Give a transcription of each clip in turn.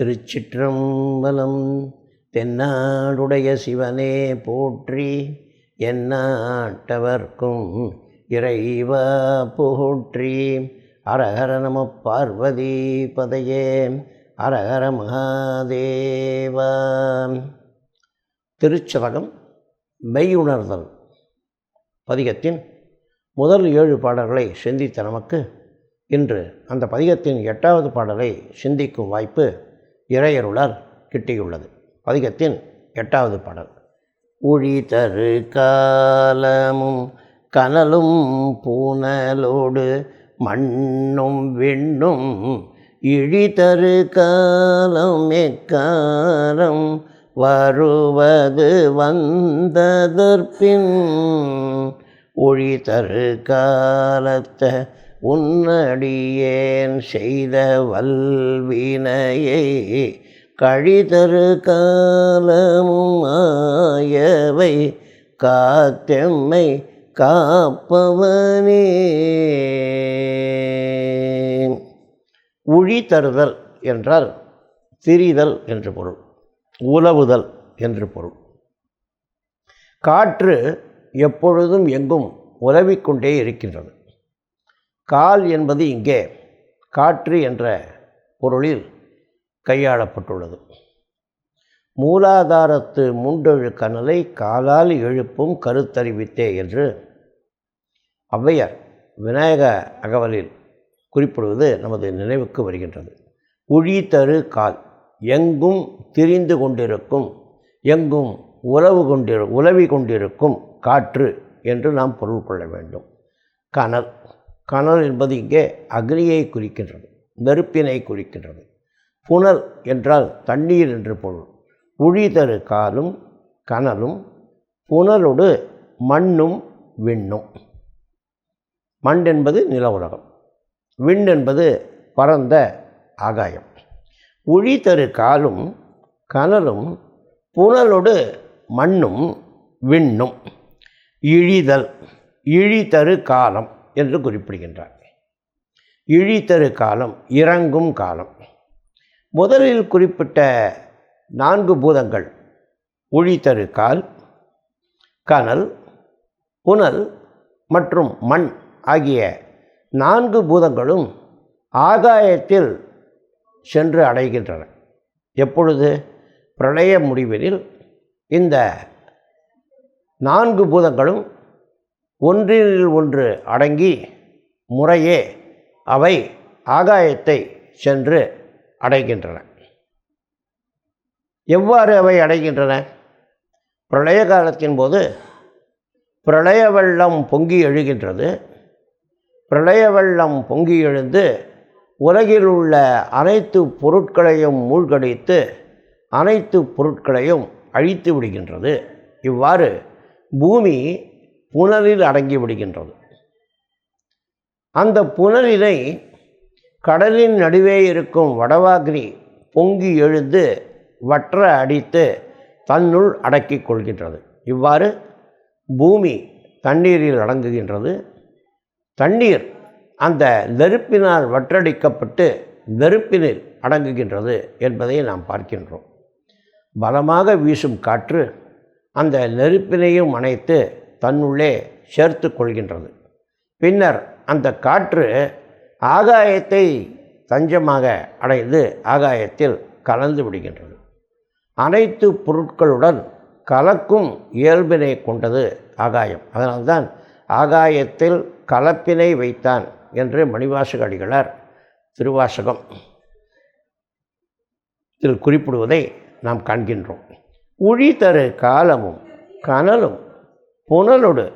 திருச்சிற்றம்பலம் தென்னாடுடைய சிவனே போற்றி என்னாட்டவர்க்கும் இறைவா போற்றி. அரஹர நம பார்வதி பதையே அரஹர மகாதேவா. திருச்சதகம் மெய்யுணர்தல் பதிகத்தின் முதல் ஏழு பாடல்களை சிந்தித்த நமக்கு இன்று அந்த பதிகத்தின் எட்டாவது பாடலை சிந்திக்கும் வாய்ப்பு இறையருளால் கிட்டியுள்ளது. பதிகத்தின் எட்டாவது பாடல். உழி தரு காலமும் கனலும் பூனலோடு மண்ணும் விண்ணும் இழிதரு காலம் எக்காலம் வருவது வந்ததற்பின்? ஒளி தரு காலத்தை உன்னடியேன் செய்த வல்வினையை கழிதரு காலமும் ஆயவை காத்தெம்மை காப்பவனே. உழி தருதல் என்றால் திரிதல் என்று பொருள் உலவுதல் என்று பொருள். காற்று எப்பொழுதும் எங்கும் உலவிக்கொண்டே இருக்கின்றது. கால் என்பது இங்கே காற்று என்ற பொருளில் கையாளப்பட்டுள்ளது. மூலாதாரத்து முண்டொழு கனலை காலால் எழுப்பும் கருத்தறிவித்தே என்று ஔவையார் விநாயக அகவலில் குறிப்பிடுவது நமது நினைவுக்கு வருகின்றது. உழி தரு கால் எங்கும் திரிந்து கொண்டிருக்கும் எங்கும் உறவு கொண்டிரு உலவி கொண்டிருக்கும் காற்று என்று நாம் பொருள் கொள்ள வேண்டும். கனல் கனல் என்பது இங்கே அக்னியை குறிக்கின்றது நெருப்பினை குறிக்கின்றது. புனல் என்றால் தண்ணீர் என்று பொருள். உழி தரு காலும் கனலும் புனலோடு மண்ணும் விண்ணும். மண் என்பது நில உலகம் விண் என்பது பரந்த ஆகாயம். உழி தரு காலும் கனலும் புனலோடு மண்ணும் விண்ணும். இழிதல் இழிதரு காலம். என்று குறிப்பிடுகின்றார். இழித்தரு காலம் இறங்கும் காலம். முதலில் குறிப்பிட்ட நான்கு பூதங்கள் ஒழித்தரு கால் கனல் புனல் மற்றும் மண் ஆகிய நான்கு பூதங்களும் ஆகாயத்தில் சென்று அடைகின்றன. எப்பொழுது? பிரளய முடிவினில் இந்த நான்கு பூதங்களும் ஒன்றில் ஒன்று அடங்கி முறையே அவை ஆகாயத்தை சென்று அடைகின்றன. எவ்வாறு அவை அடைகின்றன? பிரளய காலத்தின் போது பிரளய வெள்ளம் பொங்கி எழுகின்றது. பிரளய வெள்ளம் பொங்கி எழுந்து உலகில் உள்ள அனைத்து பொருட்களையும் மூழ்கடித்து அனைத்து பொருட்களையும் அழித்து விடுகின்றது. இவ்வாறு பூமி புனலில் அடங்கி விடுகின்றது. அந்த புனலினை கடலின் நடுவே இருக்கும் வடவாகினி பொங்கி எழுந்து வற்ற அடித்து தன்னுள் அடக்கிக் கொள்கின்றது. இவ்வாறு பூமி தண்ணீரில் அடங்குகின்றது. தண்ணீர் அந்த நெருப்பினால் வற்றடிக்கப்பட்டு நெருப்பினில் அடங்குகின்றது என்பதை நாம் பார்க்கின்றோம். பலமாக வீசும் காற்று அந்த நெருப்பினையும் அணைத்து தன்னுள்ளே சேர்த்து கொள்கின்றது. பின்னர் அந்த காற்று ஆகாயத்தை தஞ்சமாக அடைந்து ஆகாயத்தில் கலந்து விடுகின்றது. அனைத்து பொருட்களுடன் கலக்கும் இயல்பினை கொண்டது ஆகாயம். அதனால்தான் ஆகாயத்தில் கலப்பினை வைத்தான் என்று மணிவாசக அடிகளார் திருவாசகம் இதில் குறிப்பிடுவதை நாம் காண்கின்றோம். உழி தரு காலமும் கனலும் புனலொடு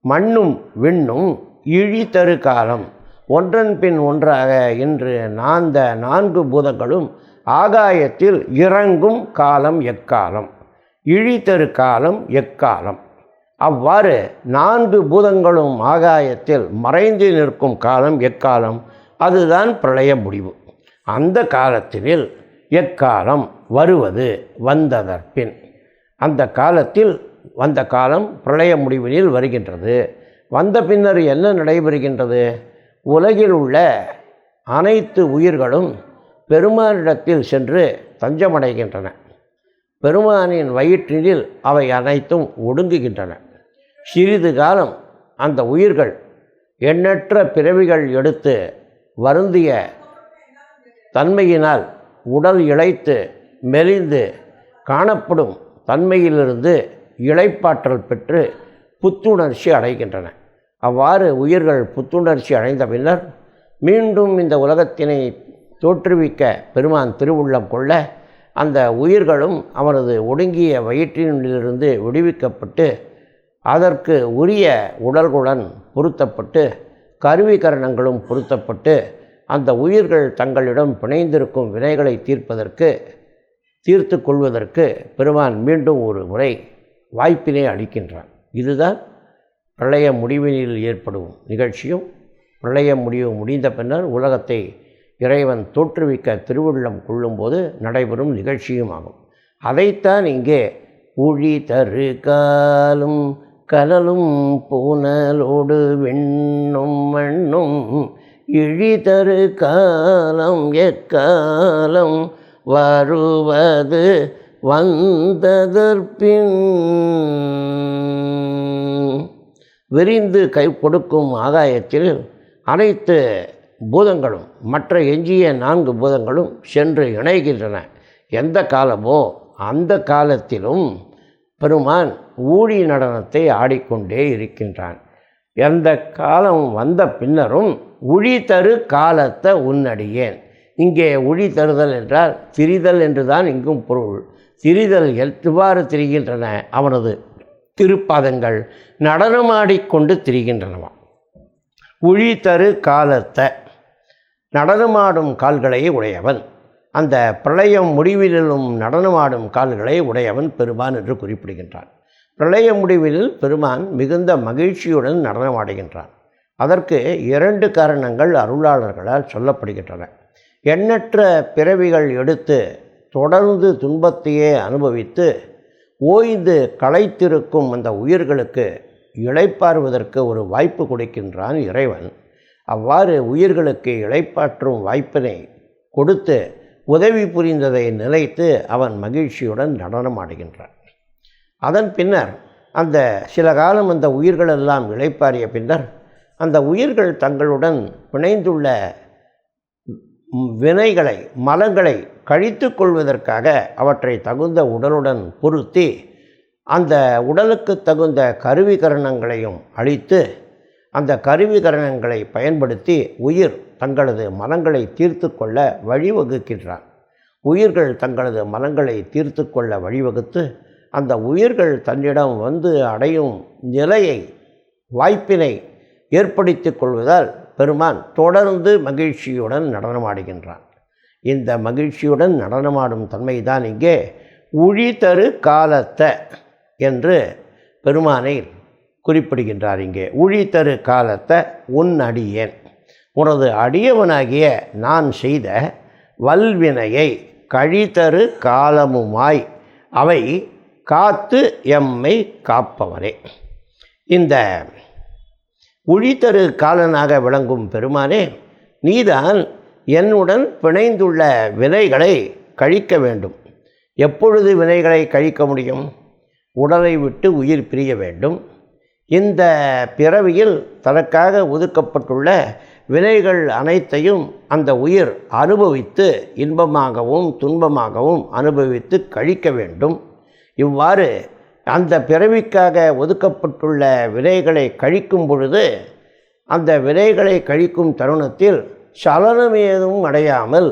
மண்ணும் விண்ணும் இழி தரு காலம் ஒன்றன் பின் ஒன்றாக இன்று நாந்த நான்கு பூதங்களும் ஆகாயத்தில் இறங்கும் காலம் எக்காலம். இழித்தரு காலம் எக்காலம். அவ்வாறு நான்கு பூதங்களும் ஆகாயத்தில் மறைந்து நிற்கும் காலம் எக்காலம்? அதுதான் பிரளய முடிவு. அந்த காலத்தினில் எக்காலம் வருவது வந்ததற்பின். அந்த காலத்தில் வந்த காலம் பிரளய முடிவினில் வருகின்றது. வந்த பின்னர் என்ன நடைபெறுகின்றது? உலகில் உள்ள அனைத்து உயிர்களும் பெருமானிடத்தில் சென்று தஞ்சமடைகின்றன. பெருமானின் வயிற்றினில் அவை அனைத்தும் ஒடுங்குகின்றன. சிறிது காலம் அந்த உயிர்கள் எண்ணற்ற பிறவிகள் எடுத்து வருந்திய தன்மையினால் உடல் இழைத்து மெலிந்து காணப்படும் தன்மையிலிருந்து இளைப்பாற்றல் பெற்று புத்துணர்ச்சி அடைகின்றன. அவ்வாறு உயிர்கள் புத்துணர்ச்சி அடைந்த பின்னர் மீண்டும் இந்த உலகத்தினை தோற்றுவிக்க பெருமான் திருவுள்ளம் கொள்ள அந்த உயிர்களும் அவனது ஒடுங்கிய வயிற்றினிலிருந்து விடுவிக்கப்பட்டு அதற்கு உரிய உடல்களுடன் பொருத்தப்பட்டு கருவிகரணங்களும் பொருத்தப்பட்டு அந்த உயிர்கள் தங்களிடம் பிணைந்திருக்கும் வினைகளை தீர்ப்பதற்கு தீர்த்து கொள்வதற்கு பெருமான் மீண்டும் ஒரு முறை வாய்ப்பினை அளிக்கின்றான். இதுதான் பிரளய முடிவினில் ஏற்படும் நிகழ்ச்சியும் பிரளய முடிவு முடிந்த பின்னர் உலகத்தை இறைவன் தோற்றுவிக்க திருவுள்ளம் கொள்ளும்போது நடைபெறும் நிகழ்ச்சியும் ஆகும். அதைத்தான் இங்கே உழி தரு காலும் கலலும் பூனலோடு வெண்ணும் மண்ணும் இழி தரு காலம் எக்காலம் வருவது வந்ததற்பின் விரிந்து கை கொடுக்கும் ஆகாயத்தில் அனைத்து பூதங்களும் மற்ற எஞ்சிய நான்கு பூதங்களும் சென்று இணைகின்றன. எந்த காலமோ அந்த காலத்திலும் பெருமான் ஊழி நடனத்தை ஆடிக்கொண்டே இருக்கின்றான். எந்த காலம் வந்த பின்னரும் உழி தரு காலத்தை உன்னடியேன் இங்கே உழி தருதல் என்றால் திரிதல் என்றுதான் இங்கும் பொருள். திரிதல்கள் எவ்வாறு திரிகின்றன. அவனது திருப்பாதங்கள் நடனமாடிக்கொண்டு திரிகின்றனவாம் உழி தரு காலத்தை நடனமாடும் கால்களை உடையவன். அந்த பிரளயம் முடிவிலும் நடனமாடும் கால்களை உடையவன் பெருமான் என்று குறிப்பிடுகின்றான். பிரளய முடிவில் பெருமான் மிகுந்த மகிழ்ச்சியுடன் நடனமாடுகின்றான். அதற்கு இரண்டு காரணங்கள் அருளாளர்களால் சொல்லப்படுகின்றன. எண்ணற்ற பிறவிகள் எடுத்து தொடர்ந்து துன்பத்தையே அனுபவித்து ஓய்ந்து களைத்திருக்கும் அந்த உயிர்களுக்கு இழைப்பாறுவதற்கு ஒரு வாய்ப்பு கொடுக்கின்றான் இறைவன். அவ்வாறு உயிர்களுக்கு இழைப்பாற்றும் வாய்ப்பினை கொடுத்து உதவி புரிந்ததை நிலைத்து அவன் மகிழ்ச்சியுடன் நடனமாடுகின்றான் அதன் பின்னர் அந்த சில காலம் அந்த உயிர்களெல்லாம் இழைப்பாறிய பின்னர் அந்த உயிர்கள் தங்களுடன் பிணைந்துள்ள வினைகளை மலங்களை கழித்து கொள்வதற்காக அவற்றை தகுந்த உடலுடன் பொருத்தி அந்த உடலுக்கு தகுந்த கருவிகரணங்களையும் அளித்து அந்த கருவிகரணங்களை பயன்படுத்தி உயிர் தங்களது மனங்களை தீர்த்து கொள்ள வழிவகுக்கின்றான் உயிர்கள் தங்களது மனங்களை தீர்த்து கொள்ள வழிவகுத்து அந்த உயிர்கள் தன்னிடம் வந்து அடையும் நிலையை வாய்ப்பினை ஏற்படுத்தி கொள்வதால் பெருமான் தொடர்ந்து மகிழ்ச்சியுடன் நடனமாடுகின்றான். இந்த மகிழ்ச்சியுடன் நடனமாடும் தன்மைதான் இங்கே உழிதரு காலத்தை என்று பெருமானை குறிப்பிடுகின்றார் இங்கே. உழித்தரு காலத்தை உன் அடியேன். உனது அடியவனாகிய நான் செய்த வல்வினையை கழிதரு காலமுமாய். அவை காத்து எம்மை காப்பவனே. இந்த உழித்தரு காலனாக விளங்கும் பெருமானே நீதான் என்னுடன் பிணைந்துள்ள வினைகளை கழிக்க வேண்டும். எப்பொழுது வினைகளை கழிக்க முடியும்? உடலை விட்டு உயிர் பிரிய வேண்டும். இந்த பிறவியில் தனக்காக ஒதுக்கப்பட்டுள்ள வினைகள் அனைத்தையும் அந்த உயிர் அனுபவித்து இன்பமாகவும் துன்பமாகவும் அனுபவித்து கழிக்க வேண்டும். இவ்வாறு அந்த பிறவிக்காக ஒதுக்கப்பட்டுள்ள வினைகளை கழிக்கும் பொழுது அந்த விதைகளை கழிக்கும் தருணத்தில் சலனம் ஏதும் அடையாமல்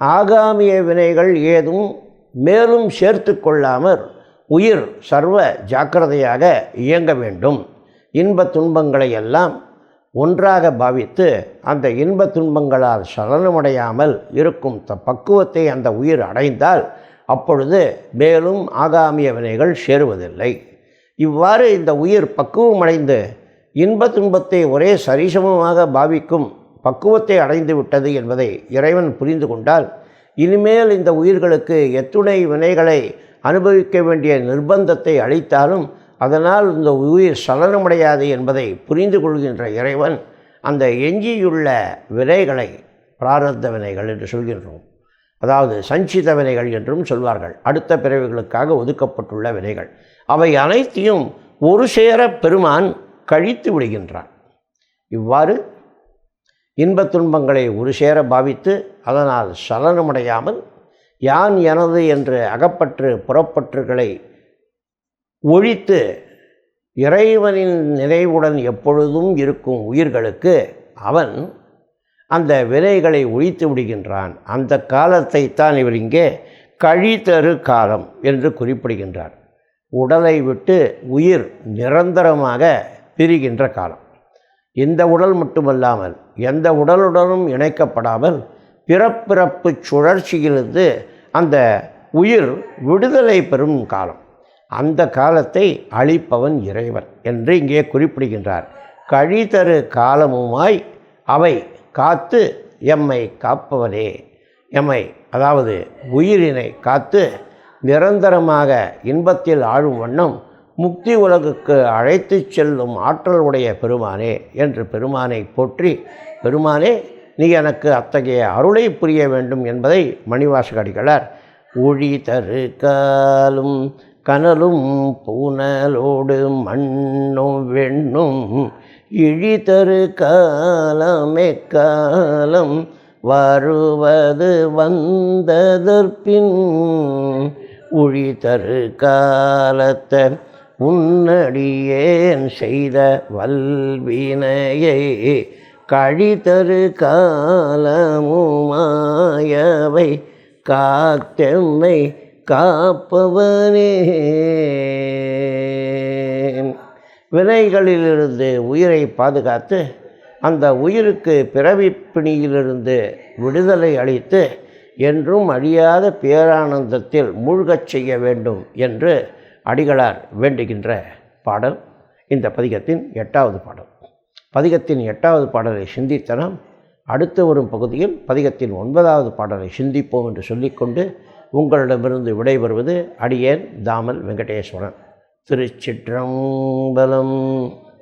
ஆகாமிய வினைகள் ஏதும் மேலும் சேர்த்து கொள்ளாமல் உயிர் சர்வ ஜாக்கிரதையாக இயங்க வேண்டும். இன்ப துன்பங்களை எல்லாம் ஒன்றாக பாவித்து அந்த இன்ப துன்பங்களால் சலனமடையாமல் இருக்கும் த பக்குவத்தை அந்த உயிர் அடைந்தால் அப்பொழுது மேலும் ஆகாமிய வினைகள் சேருவதில்லை. இவ்வாறு இந்த உயிர் பக்குவமடைந்து இன்ப துன்பத்தை ஒரே சரிசமமாக பாவிக்கும் பக்குவத்தை அடைந்து விட்டது என்பதை இறைவன் புரிந்து கொண்டால் இனிமேல் இந்த உயிர்களுக்கு எத்துணை வினைகளை அனுபவிக்க வேண்டிய நிர்பந்தத்தை அளித்தாலும் அதனால் இந்த உயிர் சலனமடையாது என்பதை புரிந்து கொள்கின்ற இறைவன் அந்த எஞ்சியுள்ள வினைகளை பிராரத்த வினைகள் என்று சொல்கின்றோம். அதாவது சஞ்சித வினைகள் என்றும் சொல்வார்கள். அடுத்த பிறவிகளுக்காக ஒதுக்கப்பட்டுள்ள வினைகள். அவை அனைத்தையும் ஒரு சேர பெருமான் கழித்து விடுகின்றான் இவ்வாறு இன்பத் துன்பங்களை ஒரு சேர பாவித்து அதனால் சலனமடையாமல் யான் எனது என்று அகப்பற்று புறப்பற்றுகளை ஒழித்து இறைவனின் நினைவுடன் எப்பொழுதும் இருக்கும் உயிர்களுக்கு அவன் அந்த வினைகளை ஒழித்து விடுகின்றான். அந்த காலத்தை தான் இவர் இங்கே கழித்தரு காலம் என்று குறிப்பிடுகின்றார். உடலை விட்டு உயிர் நிரந்தரமாக பிரிகின்ற காலம். இந்த உடல் மட்டுமல்லாமல் எந்த உடலுடனும் இணைக்கப்படாமல் பிறப்பிறப்பு சுழற்சியிலிருந்து அந்த உயிர் விடுதலை பெறும் காலம். அந்த காலத்தை அழிப்பவன் இறைவன் என்று இங்கே குறிப்பிடுகின்றார். கழிதரு காலமுமாய் அவை காத்து எம்மை காப்பவரே எம்மை அதாவது உயிரினை காத்து நிரந்தரமாக இன்பத்தில் ஆழும் வண்ணம் முக்தி உலகுக்கு அழைத்துச் செல்லும் ஆற்றல் உடைய பெருமானே என்று பெருமானை போற்றி பெருமானே நீ எனக்கு அத்தகைய அருளை புரிய வேண்டும் என்பதை மணிவாசக அடிகளார் ஒழி தரு காலும் கனலும் பூனலோடு மண்ணும் வெண்ணும் இழிதரு காலமே காலம் வருவது வந்ததற்பின் உழிதரு காலத்தை உன்னடியேன் செய்த வல்வினையை கழிதரு காலமுமாயவை காத்தெம்மை காப்பவனே. வினைகளிலிருந்து உயிரை பாதுகாத்து அந்த உயிருக்கு பிறவி பிணியிலிருந்து விடுதலை அளித்து என்றும் அழியாத பேரானந்தத்தில் மூழ்கச் செய்ய வேண்டும் என்று அடிகளார் வேண்டுகின்ற பாடல். இந்த பதிகத்தின் எட்டாவது பாடல். பதிகத்தின் எட்டாவது பாடலை சிந்தித்தனம் அடுத்து வரும் பகுதியில் பதிகத்தின் ஒன்பதாவது பாடலை சிந்திப்போம் என்று சொல்லிக்கொண்டு உங்களிடமிருந்து விடைபெறுவது அடியேன் தாமல் வெங்கடேஸ்வரன். திருச்சிற்றம்பலம்